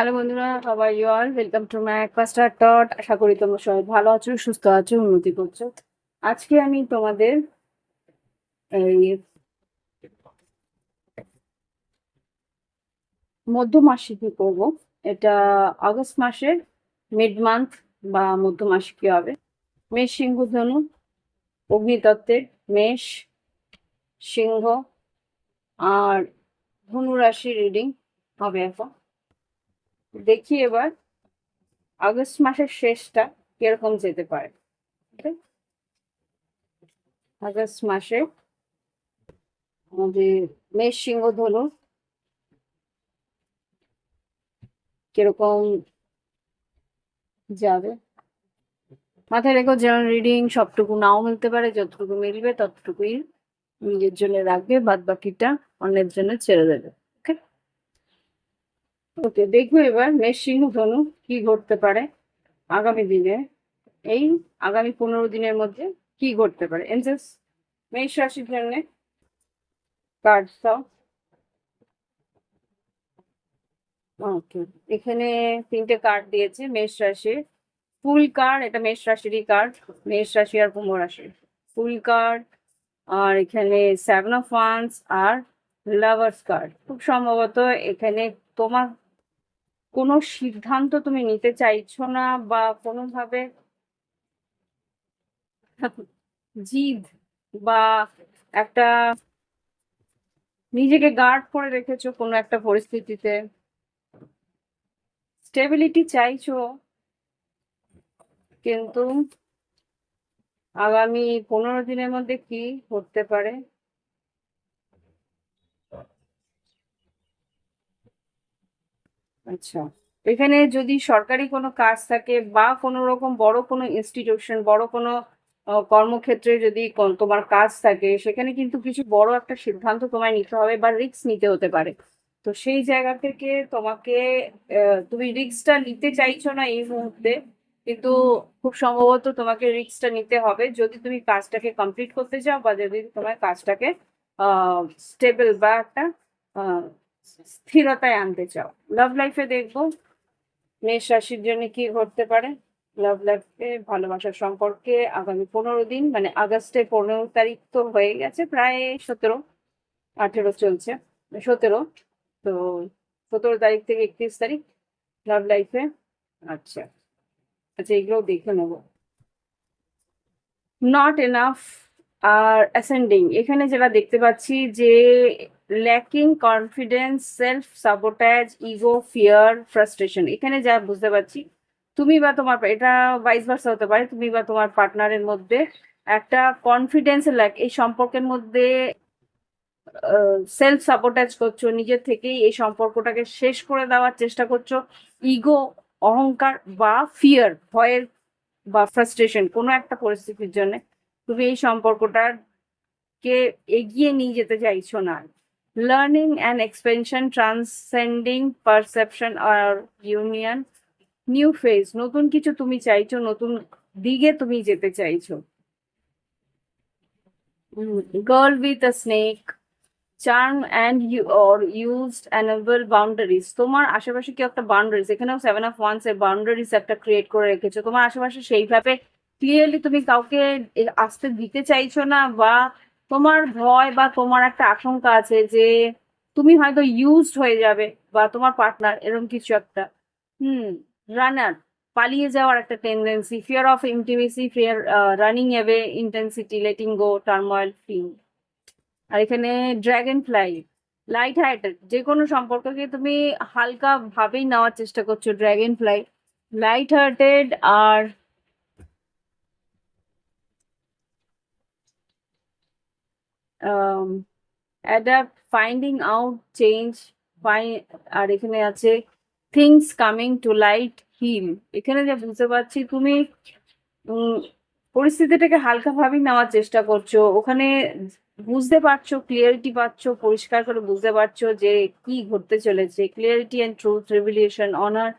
Hello বন্ধুরা সবাই you all welcome to my faster টট আশা করি তোমরা সবাই ভালো আছো, সুস্থ আছো, উন্নতি করছ। আজকে আমি তোমাদের মধ্য মাসিকে করব। এটা আগস্ট মাসের মিড মান্থ বা মধ্য মাসিকে হবে। মেষ সিংহ ধনু, অগ্নিতত্ত্বের মেষ সিংহ আর ধনু রাশি রিডিং হবে এখন। দেখি এবার আগস্ট মাসের শেষটা কীরকম যেতে পারে। আগস্ট মাসে আমাদের মেষ সিংহ ধনু কীরকম যাবে? মাথায় রেখো জেনারেল রিডিং সবটুকু নাও মিলতে পারে, যতটুকু মিলবে ততটুকুই নিজের জন্য রাখবে বাদ বাকিটা অন্যের জন্য ছেড়ে দেবে। ওকে, দেখব এবার মেষ সিংহ ধনু কি ঘটতে পারে আগামী দিনে। এই আগামী পনেরো দিনের মধ্যে কি ঘটতে পারে? এনজেস মেষ রাশির জন্য কার্ড দাও। ওকে এখানে তিনটে কার্ড দিয়েছে মেষ রাশির। ফুল কার্ড এটা মেষ রাশিরই কার্ড মেষ রাশি আর কুম্ভ রাশি। ফুল কার্ড আর এখানে সেভেন অফ ওয়ান্স আর লাভার্স কার্ড খুব সম্ভবত এখানে তোমার কোনো সিদ্ধান্ত তুমি নিতে চাইছো না বা কোনোভাবে জিদ বা একটা নিজেকে গার্ড করে রেখেছো কোনো একটা পরিস্থিতিতে? স্টেবিলিটি চাইছো, কিন্তু আগামী পনেরো দিনের মধ্যে কি করতে পারে? আচ্ছা। এখানে যদি সরকারি কোনো কাজ থাকে বা কোনো রকম বড় কোনো ইনস্টিটিউশন বড় কোনো কর্মক্ষেত্রে যদি তোমার কাজ থাকে, সেখানে কিন্তু কিছু বড় একটা সিদ্ধান্ত তোমায় নিতে হবে বা রিস্ক নিতে হতে পারে। তো সেই জায়গা থেকে তোমাকে তুমি রিস্কটা নিতে চাইছো না এই মুহূর্তে, কিন্তু খুব সম্ভবত তোমাকে রিস্কটা নিতে হবে যদি তুমি কাজটাকে কমপ্লিট করতে চাও বা যদি তোমার কাজটাকে স্টেবল বা একটা স্থিরতায় আনতে চাও। লাভ লাইফে দেখব মেষ রাশির জন্য কি ঘটতে পারে। লাভ লাইফে ভালোবাসার সম্পর্কে আগামী পনেরো দিন মানে আগস্টের পনেরো তারিখ তো হয়ে গেছে, প্রায় সতেরো, আঠেরো চলছে, সতেরো। তো সতেরো তারিখ থেকে একত্রিশ তারিখ লাভ লাইফে আচ্ছা আচ্ছা এগুলোও দেখে নেব। নট এনাফ আর অ্যাসেন্ডিং এখানে যেটা দেখতে পাচ্ছি যে lacking confidence self sabotage ego fear frustration এখানে যা বুঝতে পারছি, তুমি বা তোমার এটা ভাইস ভার্সা হতে পারে, তুমি বা তোমার পার্টনারের মধ্যে একটা কনফিডেন্স ল্যাক এই সম্পর্কের মধ্যে সেলফ সাবোটাজ করছ, নিজের থেকেই এই সম্পর্কটাকে শেষ করে দেওয়ার চেষ্টা করছ। ইগো অহংকার বা ফিয়ার ভয়ের বা ফ্রাস্ট্রেশন কোনো একটা পরিস্থিতির জন্য তুমি এই সম্পর্কটার কে এগিয়ে নিয়ে যেতে চাইছো না। Learning and expansion transcending perception R union new phase নতুন কিছু তুমি চাইছো, নতুন দিকে তুমি যেতে চাইছো। Girl with a snake charm and you or used enable boundaries তোমার আশেপাশে কি একটা বাউন্ডারিজ এখানেও সেভেন অফ ওয়ান্স এর বাউন্ডারিজ একটা ক্রিয়েট করে রেখেছো। তোমার আশেপাশে সেইভাবে ক্লিয়ারলি তুমি কাউকে আসতে দিতে চাইছো না বা তোমার ভয় বা তোমার একটা আশঙ্কা আছে যে তুমি হয়তো ইউজড হয়ে যাবে বা তোমার পার্টনার এরকম কিছু একটা। হুম রানার পালিয়ে যাওয়ার একটা tendency fear of intimacy fear running away intensity letting go turmoil feel আর এখানে ড্র্যাগন ফ্লাই লাইট হার্টেড যে কোনো সম্পর্ককে তুমি হালকা ভাবেই নেওয়ার চেষ্টা করছ ড্র্যাগন ফ্লাই লাইট হার্টেড আর অ্যাডাপ্ট ফাইন্ডিং আউট চেঞ্জ ফাই আর এখানে আছে things coming to light heal এখানে যা বুঝতে পারছি, তুমি পরিস্থিতিটাকে হালকাভাবেই নেওয়ার চেষ্টা করছ। ওখানে বুঝতে পারছ ক্লিয়ারিটি পাচ্ছো, পরিষ্কার করে বুঝতে পারছ যে কি ঘটতে চলেছে। Clarity and truth revelation honour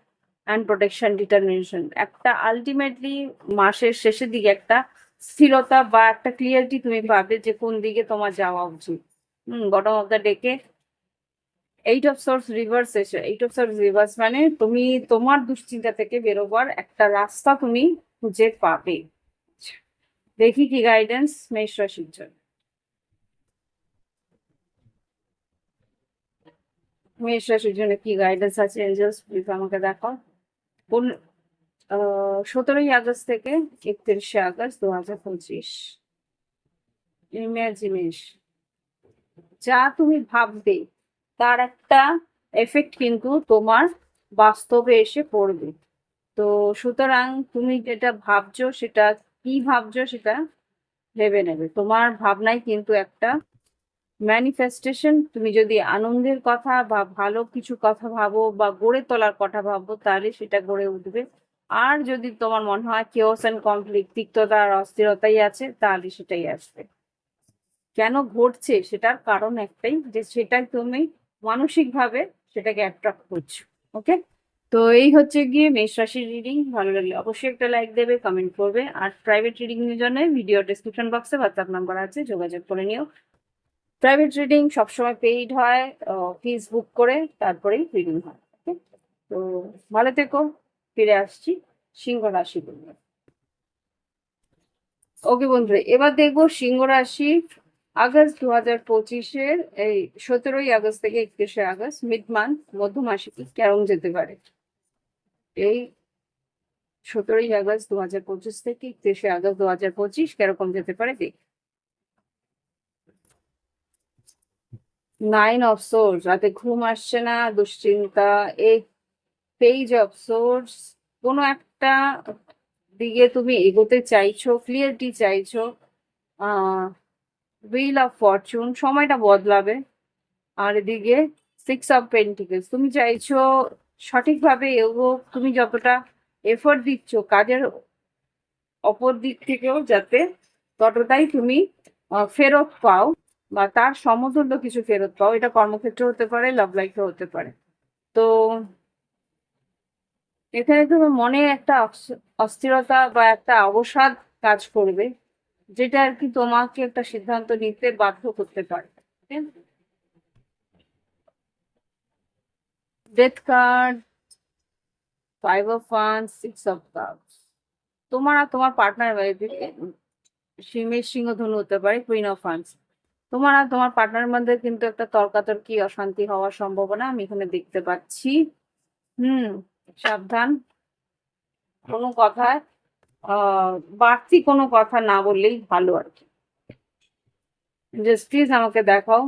and protection determination একটা আলটিমেটলি মাসের শেষের দিকে একটা স্থিরতা বা একটা ক্লিয়ারিটি তুমি পাবে যে কোন দিকে তোমার যাওয়া উচিত। হুম বটম অফ দ্য ডেকে এইট অফ সোর্স রিভার্স এসে এইট অফ সোর্স রিভার্স মানে তুমি তোমার দুশ্চিন্তা থেকে বেরোবার একটা রাস্তা তুমি খুঁজে পাবে। দেখি কি গাইডেন্স মেষ রাশির জন্য। মেষ রাশির জন্য কি গাইডেন্স আছে এঞ্জেলস প্লিজ আমাকে দেখাও। কোন সতেরোই আগস্ট থেকে একত্রিশে আগস্ট দু হাজার পঁচিশ। ইমেজিনেশ যা তুমি ভাববে, তার একটা এফেক্ট কিন্তু তোমার বাস্তবে এসে পড়বে। তো সুতরাং তুমি যেটা ভাবছ, সেটা কি ভাবছ, সেটা ভেবে নেবে। তোমার ভাবনায় কিন্তু একটা ম্যানিফেস্টেশন তুমি যদি আনন্দের কথা বা ভালো কিছু কথা ভাবো বা গড়ে তোলার কথা ভাবো, তাহলে সেটা গড়ে উঠবে। আর যদি তোমার মনে হয় কেওস অ্যান্ড কমপ্লিট তিক্ততা আর অস্থিরতাই আছে, তাহলে সেটাই আসবে। কেন ঘটছে? সেটার কারণ একটাই, যে সেটাই তুমি মানসিকভাবে সেটাকে অ্যাট্রাক্ট করছ ওকে তো এই হচ্ছে গিয়ে মেষ রাশির রিডিং ভালো লাগলে অবশ্যই একটা লাইক দেবে কমেন্ট করবে, আর প্রাইভেট রিডিং এর জন্য ভিডিও ডেসক্রিপশন বক্সে হোয়াটসঅ্যাপ নাম্বার আছে, যোগাযোগ করে নিও। প্রাইভেট রিডিং সবসময় পেইড হয় ফিস বুক করে, তারপরেই রিডিং হয় ওকে তো ভালো থেকো। ফিরে আসছি সিংহ রাশি বলবে। ওকে বন্ধুরা, এবার দেখব সিংহ রাশি আগস্ট দু হাজার পঁচিশের এই সতেরোই আগস্ট থেকে একত্রিশে আগস্ট মিড মান্থ মধ্য মাসে কেমন যেতে পারে। এই সতেরোই আগস্ট দু হাজার পঁচিশ থেকে একত্রিশে আগস্ট দু হাজার পঁচিশ কীরকম যেতে পারে দেখ। নাইন অফ সোর্স রাতে ঘুম আসছে না, দুশ্চিন্তা এই পেজ অফ সোর্স কোনো একটা দিকে তুমি এগোতে চাইছো ক্লিয়ারিটি চাইছো হুইল অফ ফরচুন সময়টা বদলাবে। আর এদিকে সিক্স অফ পেন্টিকেলস তুমি চাইছো সঠিকভাবে এগো তুমি যতটা এফোর্ট দিচ্ছ কাজের অপর দিক থেকেও যাতে ততটাই তুমি ফেরত পাও বা তার সমতুল্য কিছু ফেরত পাও। এটা কর্মক্ষেত্র হতে পারে লাভ লাইফে হতে পারে। তো এখানে তোমার মনে একটা অস্থিরতা বা একটা অবসাদ কাজ করবে, যেটা আর কি তোমাকে একটা সিদ্ধান্ত নিতে বাধ্য করতে পারে death card five of wand six of cups তোমার আর তোমার পার্টনার সিংহের সিংহ ধনু হতে পারে কুইন অফ ওয়ান্স তোমার আর তোমার পার্টনারের মধ্যে কিন্তু একটা তর্কাতর্কি, অশান্তি হওয়ার সম্ভাবনা আমি এখানে দেখতে পাচ্ছি। হুম সাবধান। কোনো কথা বাড়তি কোনো কথা না বললেই ভালো আর কি। প্লিজ আমাকে দেখাও।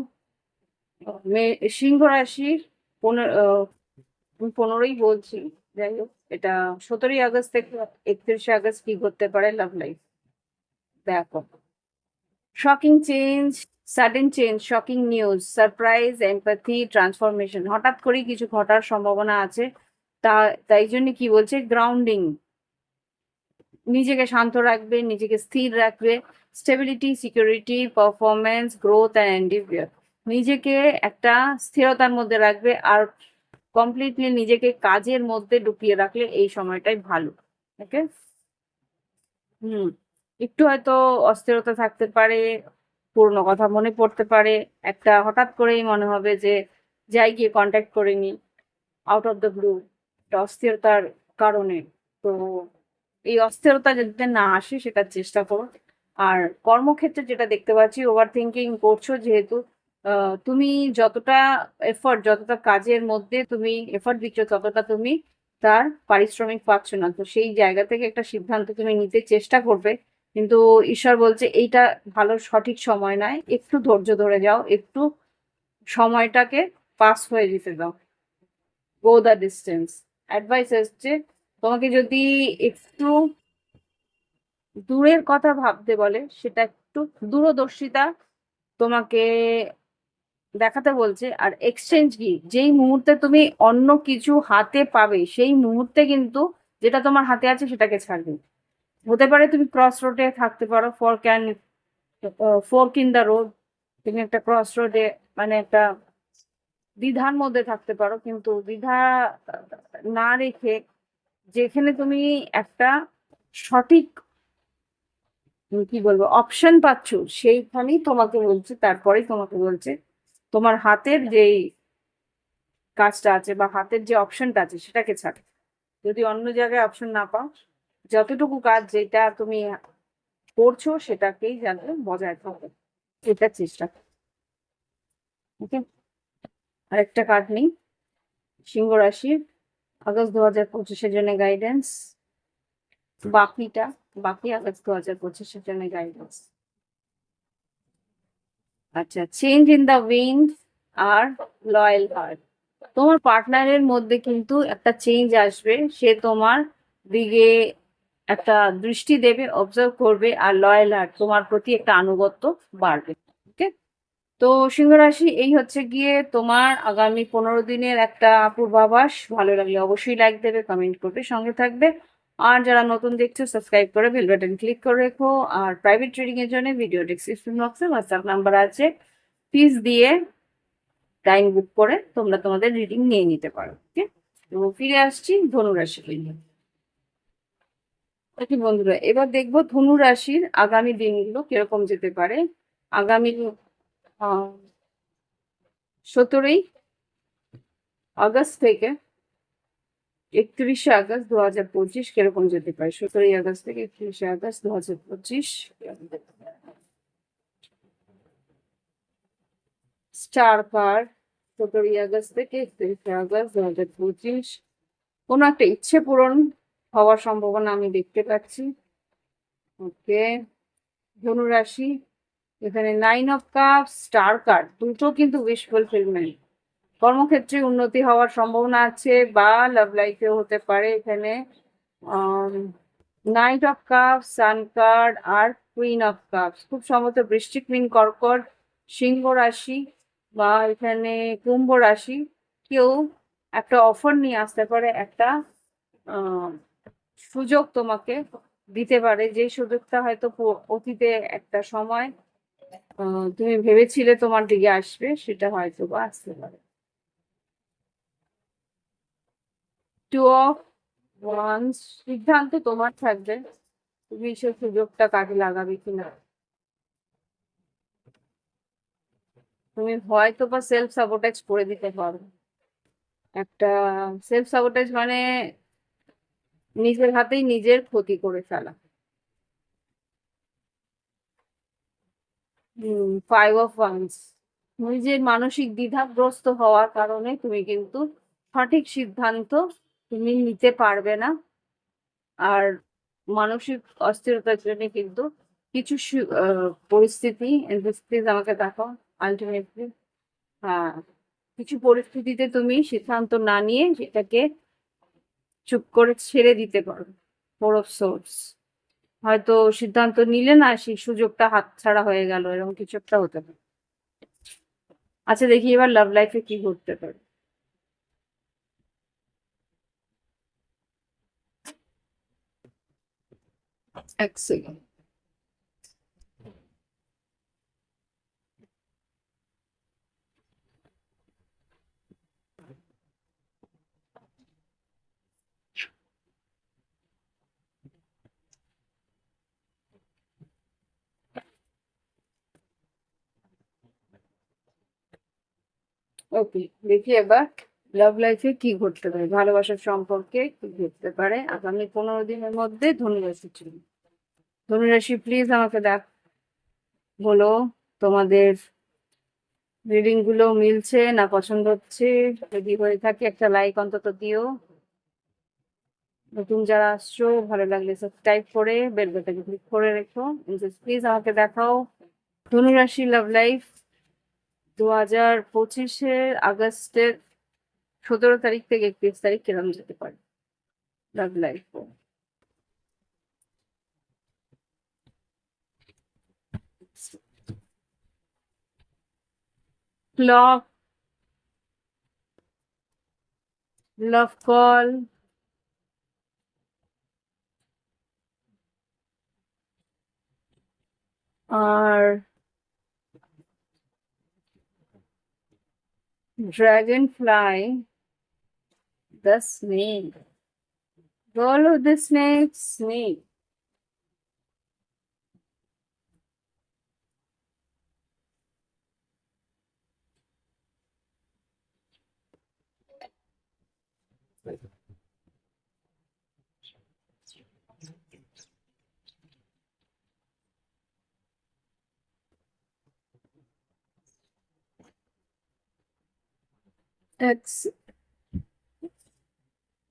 সিংহ রাশির পনেরো পনেরোই বলছি, যাই হোক, এটা সতেরোই আগস্ট থেকে একত্রিশে আগস্ট কি করতে পারে লাভ লাইফ দেখো। Shocking change sudden change shocking news surprise empathy transformation হঠাৎ করেই কিছু ঘটার সম্ভাবনা আছে। তা, তাই জন্য কি বলছে? গ্রাউন্ডিং নিজেকে শান্ত রাখবে, নিজেকে স্থির রাখবে। Stability security performance growth and endeavour নিজেকে একটা স্থিরতার মধ্যে রাখবে আর কমপ্লিটলি নিজেকে কাজের মধ্যে ঢুকিয়ে রাখলে এই সময়টাই ভালো ওকে হুম, একটু হয়তো অস্থিরতা থাকতে পারে, পুরনো কথা মনে পড়তে পারে। একটা হঠাৎ করেই মনে হবে যে, যাই গিয়ে কন্ট্যাক্ট করে নি আউট অফ দ্য ব্লু একটা অস্থিরতার কারণে। তো এই অস্থিরতা যাতে না আসে সেটার চেষ্টা করো। আর কর্মক্ষেত্রে যেটা দেখতে পাচ্ছি ওভার থিঙ্কিং করছ যেহেতু তুমি যতটা এফর্ট যতটা কাজের মধ্যে তুমি এফর্ট দিচ্ছ, ততটা তুমি তার পারিশ্রমিক পাচ্ছ না। তো সেই জায়গা থেকে একটা সিদ্ধান্ত তুমি নিতে চেষ্টা করবে। কিন্তু ঈশ্বর বলছে, এইটা ভালো সঠিক সময় নয়। একটু ধৈর্য ধরে যাও। একটু সময়টাকে পাস হয়ে যেতে দাও। গো দ্য ডিস্টেন্স অ্যাডভাইস এসছে, তোমাকে যদি একটু দূরের কথা ভাবতে বলে, সেটা একটু দূরদর্শিতা তোমাকে দেখাতে বলছে। আর এক্সচেঞ্জ কি? যেই মুহূর্তে তুমি অন্য কিছু হাতে পাবে, সেই মুহূর্তে কিন্তু যেটা তোমার হাতে আছে সেটাকে ছাড়বে। হতে পারে তুমি ক্রস রোডে থাকতে পারো for can fork in the road তুমি একটা ক্রস রোডে মানে একটা দ্বিধার মধ্যে থাকতে পারো, কিন্তু দ্বিধা না রেখে যেখানে তুমি একটা সঠিক কি বলব অপশন পাচ্ছ, সেইখানেই তোমাকে বলছে, তারপরেই তোমাকে বলছে, তোমার হাতের যেই কাজটা আছে বা হাতের যে অপশনটা আছে সেটাকে ছাড়। যদি অন্য জায়গায় অপশন না পাও, যতটুকু কাজ যেটা তুমি করছ সেটাকেই যেন বজায় থাকো এটা চেষ্টা ওকে আরেকটা কার্ড নেই। সিংহ রাশি আগস্ট দু হাজার পঁচিশের জন্য গাইডেন্স বাকিটা বাকি আগস্ট দু হাজার পঁচিশের জন্য গাইডেন্স আচ্ছা চেঞ্জ ইন দ্য উইন্ড আর লয়াল হার্ট তোমার পার্টনারের মধ্যে কিন্তু একটা চেঞ্জ আসবে। সে তোমার দিকে একটা দৃষ্টি দেবে অবজার্ভ করবে আর লয়াল হার্ট তোমার প্রতি একটা আনুগত্য বাড়বে। তো সিংহ রাশি, এই হচ্ছে গিয়ে তোমার আগামী পনেরো দিনের একটা পূর্বাভাস। ভালো লাগলে অবশ্যই লাইক দেবে কমেন্ট করবে, সঙ্গে থাকবে। আর যারা নতুন দেখছ সাবস্ক্রাইব করে বেল বাটন ক্লিক করে রেখো। আর প্রাইভেট ট্রেডিং এর জন্য ভিডিও ডিসক্রিপশন বক্সে হোয়াটসঅ্যাপ নাম্বার আছে। প্লিজ দিয়ে টাইম বুক করে তোমরা তোমাদের রিডিং নিয়ে নিতে পারো ওকে তো ফিরে আসছি ধনুরাশি নিয়ে। ওকে বন্ধুরা, এবার দেখব ধনু রাশির আগামী দিনগুলো কীরকম যেতে পারে। আগামী সতেরোই আগস্ট থেকে একত্রিশে আগস্ট দু হাজার পঁচিশ কীরকম যেতে পারে? সতেরোই আগস্ট থেকে একত্রিশে আগস্ট দু হাজার পঁচিশ স্টার পার সতেরোই আগস্ট থেকে একত্রিশে আগস্ট দু হাজার পঁচিশ। কোনো একটা ইচ্ছে পূরণ হওয়ার সম্ভাবনা আমি দেখতে পাচ্ছি। ওকে, ধনুরাশি এখানে nine of cup star card দুটো কিন্তু উইশ ফুলফিলমেন্ট কর্মক্ষেত্রে উন্নতি হওয়ার সম্ভাবনা আছে বা লাভ লাইফেও হতে পারে এখানে। Knight of cup sun card R queen of cups খুব সম্ভবত বৃষ্টিক মিন কর্কট, সিংহ রাশি বা এখানে কুম্ভ রাশি। কেউ একটা অফার নিয়ে আসতে পারে, একটা সুযোগ তোমাকে দিতে পারে। যে সুযোগটা হয়তো অতীতে একটা সময় তুমি ভেবেছিলে তোমার দিকে আসবে, সেটা হয়তো বা আসতে পারে। টু অফ সিদ্ধান্ত তোমার থাকবে, তুমি সুযোগটা কাজে লাগাবে কিনা। তুমি হয়তো বা সেলফ সাবোটাইজ করে দিতে পারো। একটা সেলফ সাবোটাইজ মানে নিজের হাতেই নিজের ক্ষতি করে ফেলা। ফাইভ অফ ওয়ান্স নিজের মানসিক দ্বিধাগ্রস্ত হওয়ার কারণে তুমি কিন্তু সঠিক সিদ্ধান্ত তুমি নিতে পারবে না। আর মানসিক অস্থিরতার জন্য কিন্তু কিছু পরিস্থিতি আমাকে দেখাও আলটিমেটলি হ্যাঁ কিছু পরিস্থিতিতে তুমি সিদ্ধান্ত না নিয়ে সেটাকে চুপ করে ছেড়ে দিতে পারো। ফোর অফ সোর্স হয়তো সিদ্ধান্ত নিলে না সেই সুযোগটা হাত ছাড়া হয়ে গেল, এরকম কিছু একটা হতে পারে। আচ্ছা দেখি এবার লাভ লাইফে কি ঘটতে পারে। এক সেকেন্ড ওকে, দেখি এবার লাভ লাইফে কি ঘটতে পারে, ভালোবাসার সম্পর্কে কি ঘটতে পারে। আগামী পনেরো দিনের মধ্যে ধনুরাশি ছিল ধনুরাশি প্লিজ আমাকে দেখ, বলো তোমাদের রিডিংগুলো মিলছে না পছন্দ হচ্ছে? যদি হয়ে থাকে একটা লাইক অন্তত দিও। নতুন যারা আসছো, ভালো লাগলে সাবস্ক্রাইব করে বেল বাটন ক্লিক করে রেখো। প্লিজ আমাকে দেখাও। ধনুরাশি লাভ লাইফ দু হাজার পঁচিশের আগস্টের সতেরো তারিখ থেকে একত্রিশ তারিখ কেরাম যেতে পারে? Love life love love call R dragonfly the snake. Follow the snake snake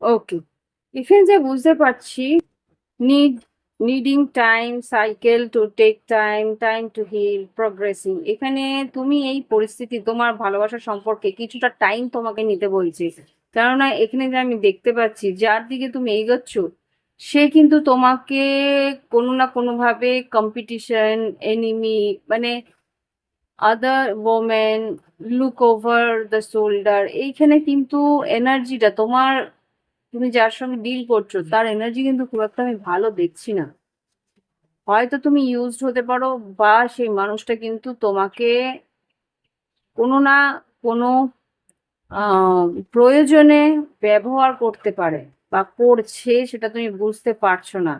okay এখানে যা বুঝতে পারছি। Need needing time cycle to take time time to heal progressing এখানে তুমি এই পরিস্থিতি, তোমার ভালোবাসার সম্পর্কে কিছুটা টাইম তোমাকে নিতে বলছে। কেননা এখানে যে আমি দেখতে পাচ্ছি, যার দিকে তুমি এগোচ্ছ, সে কিন্তু তোমাকে কোনো না কোনোভাবে কম্পিটিশন এনিমি মানে other woman look over the shoulder এইখানে কিন্তু এনার্জিটা তোমার, তুমি যার সঙ্গে ডিল করছ, তার এনার্জি কিন্তু খুব একটা আমি ভালো দেখছি না। হয়তো তুমি ইউজড হতে পারো বা সেই মানুষটা কিন্তু তোমাকে কোনো না কোনো প্রয়োজনে ব্যবহার করতে পারে বা করছে সেটা তুমি বুঝতে পারছ না।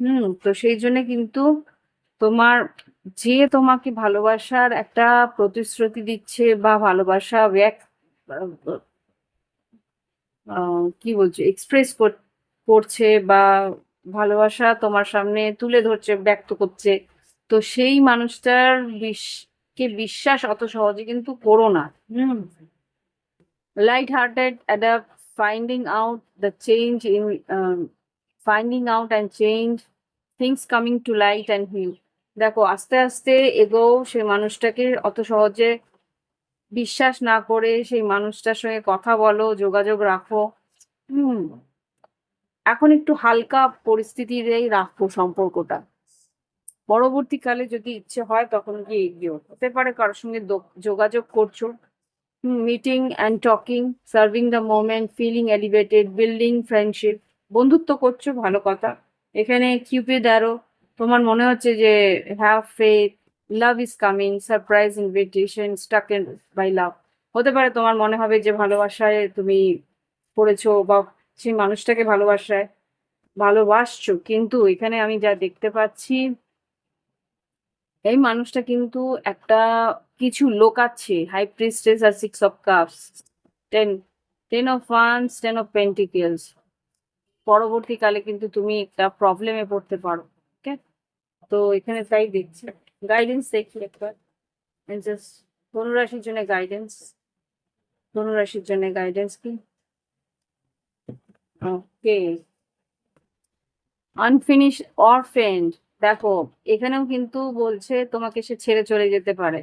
হুম, তো সেই জন্য কিন্তু তোমার যে তোমাকে ভালোবাসার একটা প্রতিশ্রুতি দিচ্ছে বা ভালোবাসা ব্যক্ত কি বলছে এক্সপ্রেস করছে বা ভালোবাসা তোমার সামনে তুলে ধরছে, ব্যক্ত করছে, তো সেই মানুষটার কে বিশ্বাস অত সহজে কিন্তু করো না। Light hearted adapt finding out the change in finding out and change things coming to light and heal দেখো, আস্তে আস্তে এগোও, সেই মানুষটাকে অত সহজে বিশ্বাস না করে সেই মানুষটার সঙ্গে কথা বলো, যোগাযোগ রাখো। হুম, এখন একটু হালকা পরিস্থিতিতেই রাখো সম্পর্কটা। পরবর্তীকালে যদি ইচ্ছে হয় তখন গিয়ে এগিয়েও। হতে পারে কারোর সঙ্গে যোগাযোগ করছ। Meeting and talking serving the moment feeling elevated building friendship বন্ধুত্ব করছ, ভালো কথা। এখানে কিউপিড অ্যারো তোমার মনে হচ্ছে যে have faith love is coming surprise invitation stuck by love হতে পারে তোমার মনে হবে যে ভালোবাসায় তুমি পড়েছো বা সেই মানুষটাকে ভালোবাসায় ভালোবাসছো, কিন্তু এখানে আমি যা দেখতে পাচ্ছি, এই মানুষটা কিন্তু একটা কিছু লোকাচ্ছে। High priestess R six of cups ten ten of wands ten of pentacles পরবর্তীকালে কিন্তু তুমি একটা প্রবলেমে পড়তে পারো। তো এখানে তাই দেখছি গাইডেন্স দেখি একবার। ধনুরাশির জন্য গাইডেন্স ধনুরাশির জন্য গাইডেন্স কি? ওকে আনফিনিশ অরফেন্ড দেখো, এখানেও কিন্তু বলছে তোমাকে সে ছেড়ে চলে যেতে পারে।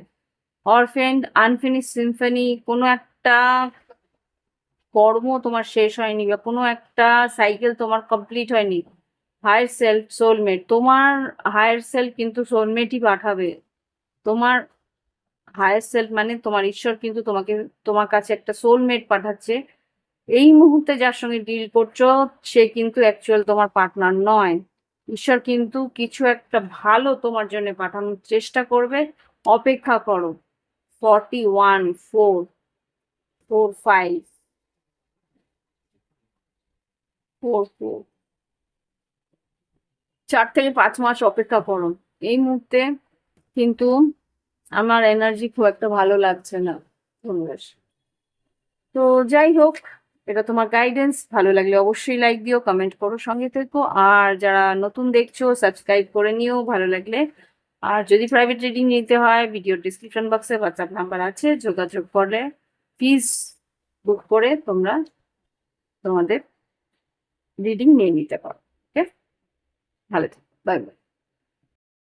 অরফেন্ড আনফিনিশ সিম্ফনি কোনো একটা কর্ম তোমার শেষ হয়নি বা কোনো একটা সাইকেল তোমার কমপ্লিট হয়নি। হায়ার সেলফ সোলমেট তোমার হায়ার সেলফ কিন্তু সোলমেটই পাঠাবে। তোমার হায়ার সেলফ মানে তোমার ঈশ্বর কিন্তু তোমাকে, তোমার কাছে একটা সোলমেট পাঠাচ্ছে। এই মুহূর্তে যার সঙ্গে ডিল করছ, সে কিন্তু অ্যাকচুয়াল তোমার পার্টনার নয়। ঈশ্বর কিন্তু কিছু একটা ভালো তোমার জন্য পাঠানোর চেষ্টা করবে। অপেক্ষা করো। Forty one four four five four four চার থেকে পাঁচ মাস অপেক্ষা করো এই মুহূর্তে কিন্তু আমার এনার্জি খুব একটা ভালো লাগছে না, ধন্যবাদ। তো যাই হোক, এটা তোমার গাইডেন্স ভালো লাগলে অবশ্যই লাইক দিও কমেন্ট করো, সঙ্গে থেকো। আর যারা নতুন দেখছ সাবস্ক্রাইব করে নিও, ভালো লাগলে। আর যদি প্রাইভেট রিডিং নিতে হয় ভিডিও ডিসক্রিপশন বক্সে হোয়াটসঅ্যাপ নাম্বার আছে, যোগাযোগ করলে ফিস বুক করে তোমরা তোমাদের রিডিং নিয়ে নিতে পারো। ওকে ভালো থেকো বাই বাই